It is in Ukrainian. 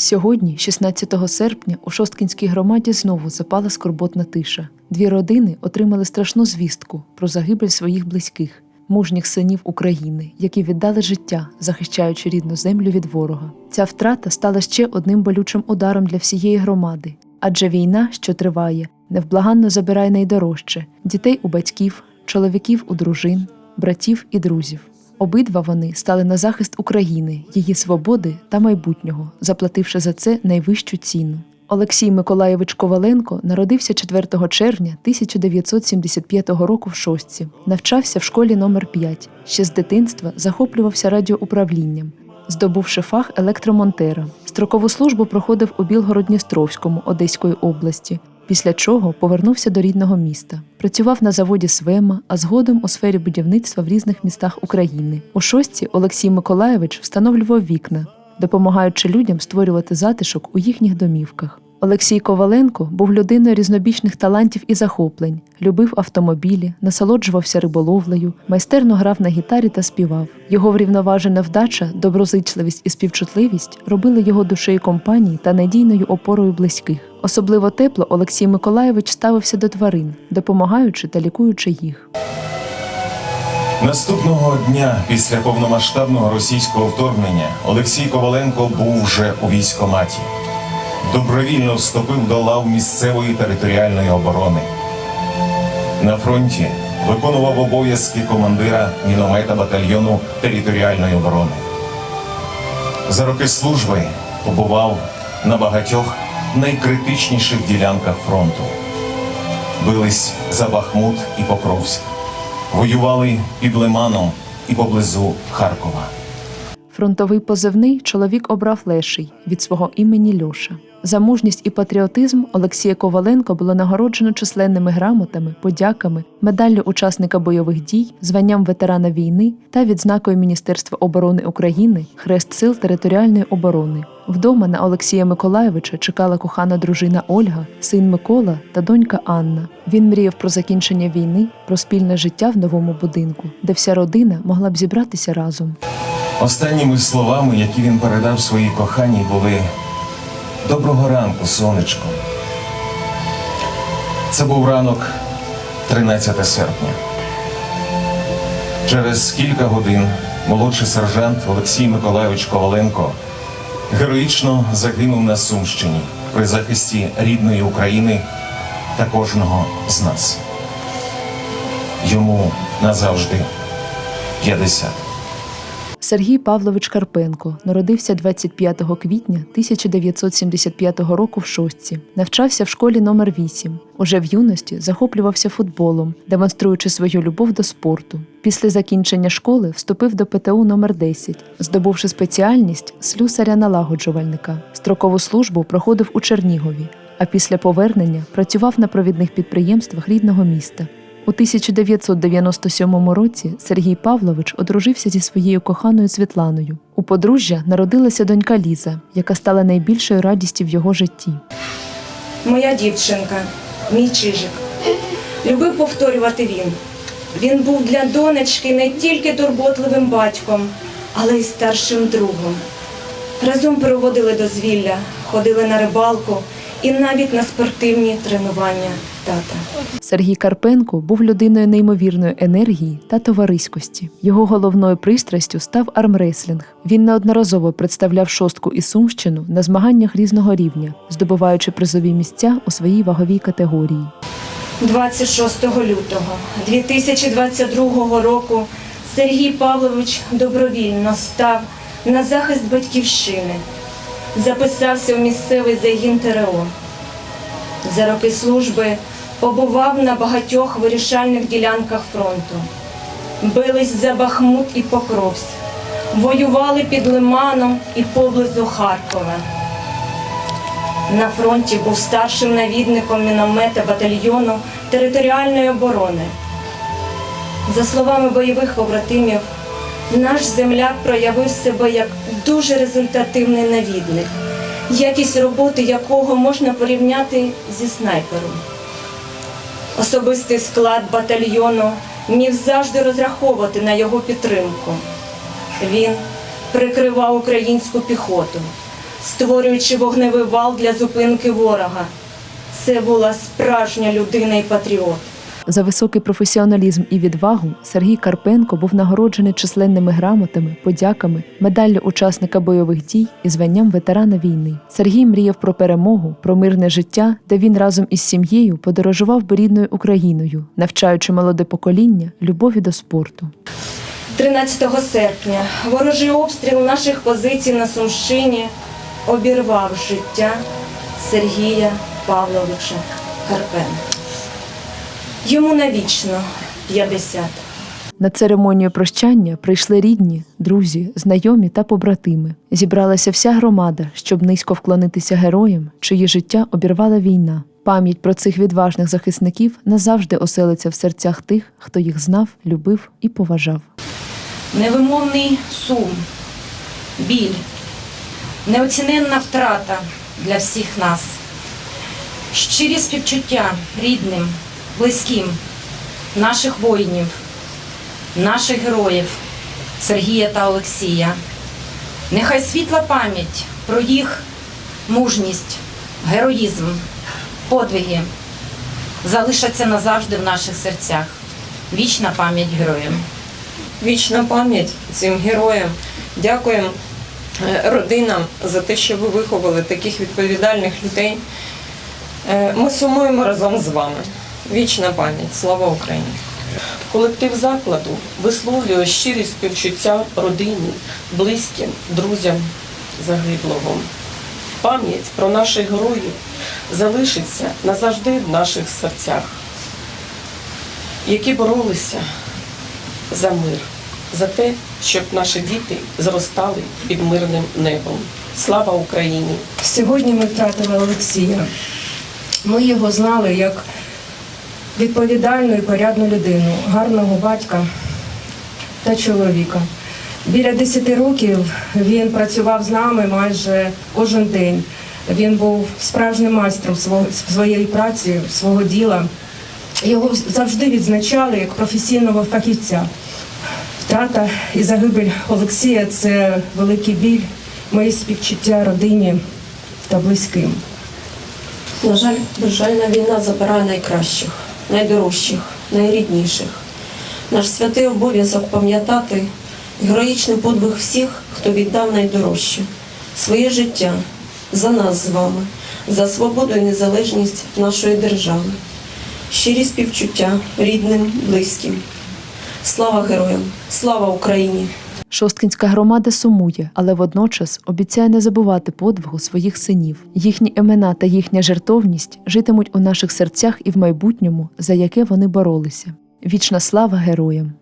Сьогодні, 16 серпня, у Шосткінській громаді знову запала скорботна тиша. Дві родини отримали страшну звістку про загибель своїх близьких, мужніх синів України, які віддали життя, захищаючи рідну землю від ворога. Ця втрата стала ще одним болючим ударом для всієї громади, адже війна, що триває, невблаганно забирає найдорожче дітей у батьків, чоловіків у дружин, братів і друзів. Обидва вони стали на захист України, її свободи та майбутнього, заплативши за це найвищу ціну. Олексій Миколаєвич Коваленко народився 4 червня 1975 року в Шостці, навчався в школі номер 5 Ще з дитинства захоплювався радіоуправлінням, здобувши фах електромонтера. Строкову службу проходив у Білгород-Дністровському Одеської області, після чого повернувся до рідного міста. Працював на заводі Свема, а згодом у сфері будівництва в різних містах України. У шостці Олексій Миколаєвич встановлював вікна, допомагаючи людям створювати затишок у їхніх домівках. Олексій Коваленко був людиною різнобічних талантів і захоплень, любив автомобілі, насолоджувався риболовлею, майстерно грав на гітарі та співав. Його врівноважена вдача, доброзичливість і співчутливість робили його душею компанії та надійною опорою близьких. Особливо тепло Олексій Миколаєвич ставився до тварин, допомагаючи та лікуючи їх. Наступного дня після повномасштабного російського вторгнення Олексій Коваленко був вже у військкоматі. Добровільно вступив до лав місцевої територіальної оборони. На фронті виконував обов'язки командира міномета батальйону територіальної оборони. За роки служби побував на багатьох найкритичніших ділянках фронту. Бились за Бахмут і Покровськ. Воювали під Лиманом і поблизу Харкова. Фронтовий позивний чоловік обрав Леший від свого імені Льоша. За мужність і патріотизм Олексія Коваленко було нагороджено численними грамотами, подяками, медаллю учасника бойових дій, званням ветерана війни та відзнакою Міністерства оборони України Хрест сил територіальної оборони. Вдома на Олексія Миколаєвича чекала кохана дружина Ольга, син Микола та донька Анна. Він мріяв про закінчення війни, про спільне життя в новому будинку, де вся родина могла б зібратися разом. Останніми словами, які він передав своїй коханій, були Доброго ранку, сонечко. Це був ранок 13 серпня. Через кілька годин молодший сержант Олексій Миколайович Коваленко героїчно загинув на Сумщині при захисті рідної України та кожного з нас. Йому назавжди 50. Сергій Павлович Карпенко народився 25 квітня 1975 року в Шостці. Навчався в школі номер 8 Уже в юності захоплювався футболом, демонструючи свою любов до спорту. Після закінчення школи вступив до ПТУ номер 10 здобувши спеціальність слюсаря-налагоджувальника. Строкову службу проходив у Чернігові, а після повернення працював на провідних підприємствах рідного міста. У 1997 році Сергій Павлович одружився зі своєю коханою Світланою. У подружжя народилася донька Ліза, яка стала найбільшою радістю в його житті. Моя дівчинка, мій чижик. Любив повторювати він. Він був для донечки не тільки турботливим батьком, але й старшим другом. Разом проводили дозвілля, ходили на рибалку і навіть на спортивні тренування тата. Сергій Карпенко був людиною неймовірної енергії та товариськості. Його головною пристрастю став армреслінг. Він неодноразово представляв шостку і Сумщину на змаганнях різного рівня, здобуваючи призові місця у своїй ваговій категорії. 26 лютого 2022 року Сергій Павлович добровільно став на захист батьківщини, записався в місцевий загін ТРО. За роки служби побував на багатьох вирішальних ділянках фронту. Бились за Бахмут і Покровськ, воювали під Лиманом і поблизу Харкова. На фронті був старшим навідником міномета батальйону територіальної оборони. За словами бойових побратимів, наш земляк проявив себе як дуже результативний навідник, якість роботи якого можна порівняти зі снайпером. Особистий склад батальйону міг завжди розраховувати на його підтримку. Він прикривав українську піхоту, створюючи вогневий вал для зупинки ворога. Це була справжня людина і патріот. За високий професіоналізм і відвагу Сергій Карпенко був нагороджений численними грамотами, подяками, медаллю учасника бойових дій і званням ветерана війни. Сергій мріяв про перемогу, про мирне життя, де він разом із сім'єю подорожував би рідною Україною, навчаючи молоде покоління любові до спорту. 13 серпня ворожий обстріл наших позицій на Сумщині обірвав життя Сергія Павловича Карпенка. Йому навічно 50. На церемонію прощання прийшли рідні, друзі, знайомі та побратими. Зібралася вся громада, щоб низько вклонитися героям, чиї життя обірвала війна. Пам'ять про цих відважних захисників назавжди оселиться в серцях тих, хто їх знав, любив і поважав. невимовний сум, біль, неоціненна втрата для всіх нас, щирі співчуття рідним, близьким, наших воїнів, наших героїв Сергія та Олексія. Нехай світла пам'ять про їх мужність, героїзм, подвиги залишаться назавжди в наших серцях. Вічна пам'ять героям. Вічна пам'ять цим героям. Дякуємо е, родинам за те, що ви виховали таких відповідальних людей. Е, Ми сумуємо разом з вами. Вічна пам'ять. Слава Україні! Колектив закладу висловлює щирі співчуття родині, близьким, друзям загиблого. Пам'ять про наших героїв залишиться назавжди в наших серцях, які боролися за мир, за те, щоб наші діти зростали під мирним небом. Слава Україні! Сьогодні ми втратили Олексія. Ми його знали як відповідальну і порядну людину, гарного батька та чоловіка. Біля 10 років він працював з нами майже кожен день. Він був справжнім майстром своєї праці, свого діла. Його завжди відзначали як професійного фахівця. Втрата і загибель Олексія це великий біль, мої співчуття родині та близьким. На жаль, безжальна війна забирає найкращих, найдорожчих, найрідніших. Наш святий обов'язок пам'ятати героїчний подвиг всіх, хто віддав найдорожче своє життя за нас з вами, за свободу і незалежність нашої держави. Щирі співчуття рідним, близьким. Слава героям! Слава Україні! Шосткінська громада сумує, але водночас обіцяє не забувати подвигу своїх синів. Їхні імена та їхня жертовність житимуть у наших серцях і в майбутньому, за яке вони боролися. Вічна слава героям!